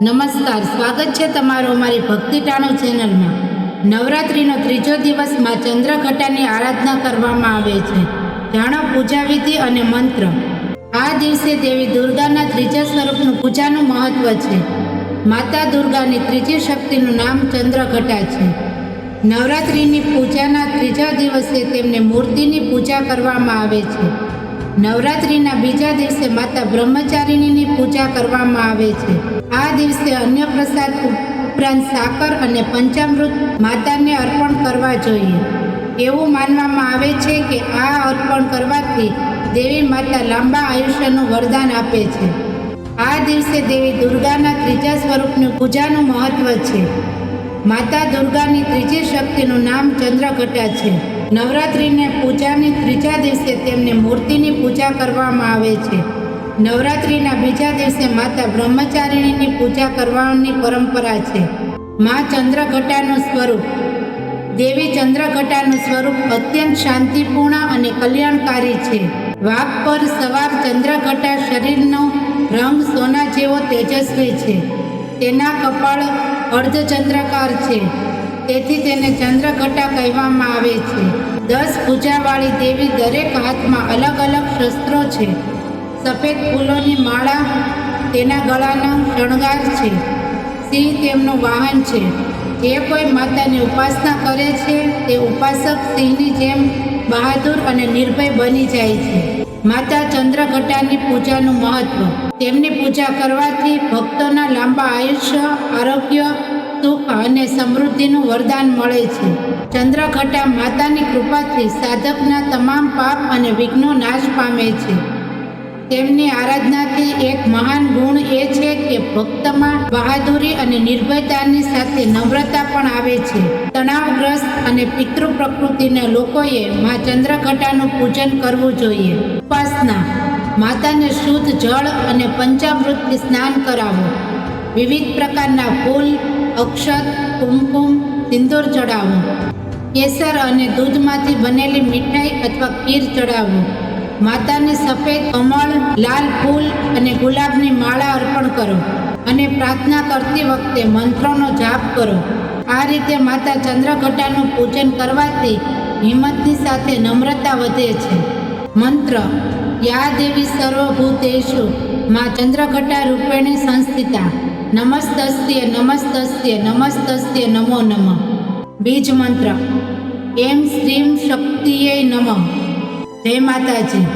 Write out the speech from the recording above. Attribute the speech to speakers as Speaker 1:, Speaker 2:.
Speaker 1: નમસ્કાર, સ્વાગત છે તમારો અમારી ભક્તિ ટાણો ચેનલમાં. નવરાત્રિનો ત્રીજો દિવસમાં ચંદ્રઘટાની આરાધના કરવામાં આવે છે. જાણો પૂજા વિધિ અને મંત્ર. આ દિવસે દેવી દુર્ગાના ત્રીજા સ્વરૂપનું પૂજાનું મહત્વ છે. માતા દુર્ગાની ત્રીજી શક્તિનું નામ ચંદ્રઘટા છે. નવરાત્રિની પૂજાના ત્રીજા દિવસે તેમને મૂર્તિની પૂજા કરવામાં આવે છે. નવરાત્રિના બીજા દિવસે માતા બ્રહ્મચારિણીની પૂજા કરવામાં આવે છે. આ દિવસે અન્ય પ્રસાદ ઉપરાંત સાકર અને પંચામૃત માતાને અર્પણ કરવા જોઈએ. એવું માનવામાં આવે છે કે આ અર્પણ કરવાથી દેવી માતા લાંબા આયુષ્યનું વરદાન આપે છે. આ દિવસે દેવી દુર્ગાના ત્રીજા સ્વરૂપની પૂજાનું મહત્વ છે. માતા દુર્ગાની ત્રીજી શક્તિનું નામ ચંદ્રઘટા છે. નવરાત્રિને પૂજાની ત્રીજા દિવસે તેમને મૂર્તિની પૂજા કરવામાં આવે છે. નવરાત્રિના બીજા દિવસે માતા બ્રહ્મચારિણીની પૂજા કરવાની પરંપરા છે. મા ચંદ્રઘટાનું સ્વરૂપ. દેવી ચંદ્રઘટાનું સ્વરૂપ અત્યંત શાંતિપૂર્ણ અને કલ્યાણકારી છે. વાઘ પર સવાર ચંદ્રઘટા શરીરનો રંગ સોના જેવો તેજસ્વી છે. તેના કપાળ અર્ધચંદ્રકાર છે. તેથી તેને ચંદ્રઘટા કહેવામાં આવે છે. દસ પૂજાવાળી દેવી દરેક હાથમાં અલગ અલગ શસ્ત્રો છે. સફેદ ફૂલોની માળા, તેના ગળાનો શણગાર છે. સિંહ તેમનું વાહન છે. જે કોઈ માતાની ઉપાસના કરે છે, તે ઉપાસક સિંહની જેમ બહાદુર અને નિર્ભય બની જાય છે. માતા ચંદ્રઘટાની પૂજાનું મહત્વ. તેમની પૂજા કરવાથી ભક્તોના લાંબા આયુષ્ય, આરોગ્ય સુખ અને સમૃદ્ધિનું વરદાન મળે છે. ચંદ્રઘટા માતાની કૃપાથી સાધકના તમામ પાપ અને વિઘ્નો નાશ પામે છે. તેમની આરાધનાથી એક મહાન ગુણ એ છે કે ભક્તમાં બહાદુરી અને નિર્ભયતાની સાથે નમ્રતા પણ આવે છે. તણાવગ્રસ્ત અને પિતૃ પ્રકૃતિના લોકોએ મા ચંદ્રઘટાનું પૂજન કરવું જોઈએ. ઉપાસના. માતાને શુદ્ધ જળ અને પંચામૃતથી સ્નાન કરાવો. વિવિધ પ્રકારના ફૂલ અક્ષત, કુમકુમ, સિંદૂર ચડાવો. કેસર અને દૂધમાંથી બનેલી મીઠાઈ અથવા ખીર ચડાવવું માતાને સફેદ, કમળ, લાલ ફૂલ અને ગુલાબની માળા અર્પણ કરો અને પ્રાર્થના કરતી વખતે મંત્રોનો જાપ કરો. આ રીતે માતા ચંદ્રઘટાનું પૂજન કરવાથી હિંમતની સાથે નમ્રતા વધે છે. મંત્ર, યા દેવી સર્વભૂતેષુ માં ચંદ્રઘટા રૂપેણે સંસ્થિતા. નમસ્તસ્ય નમસ્તસ્ય નમસ્તસ્ય નમો નમઃ. બીજ મંત્ર. એમ શ્રીમ શક્તિએ નમઃ. જય માતાજી.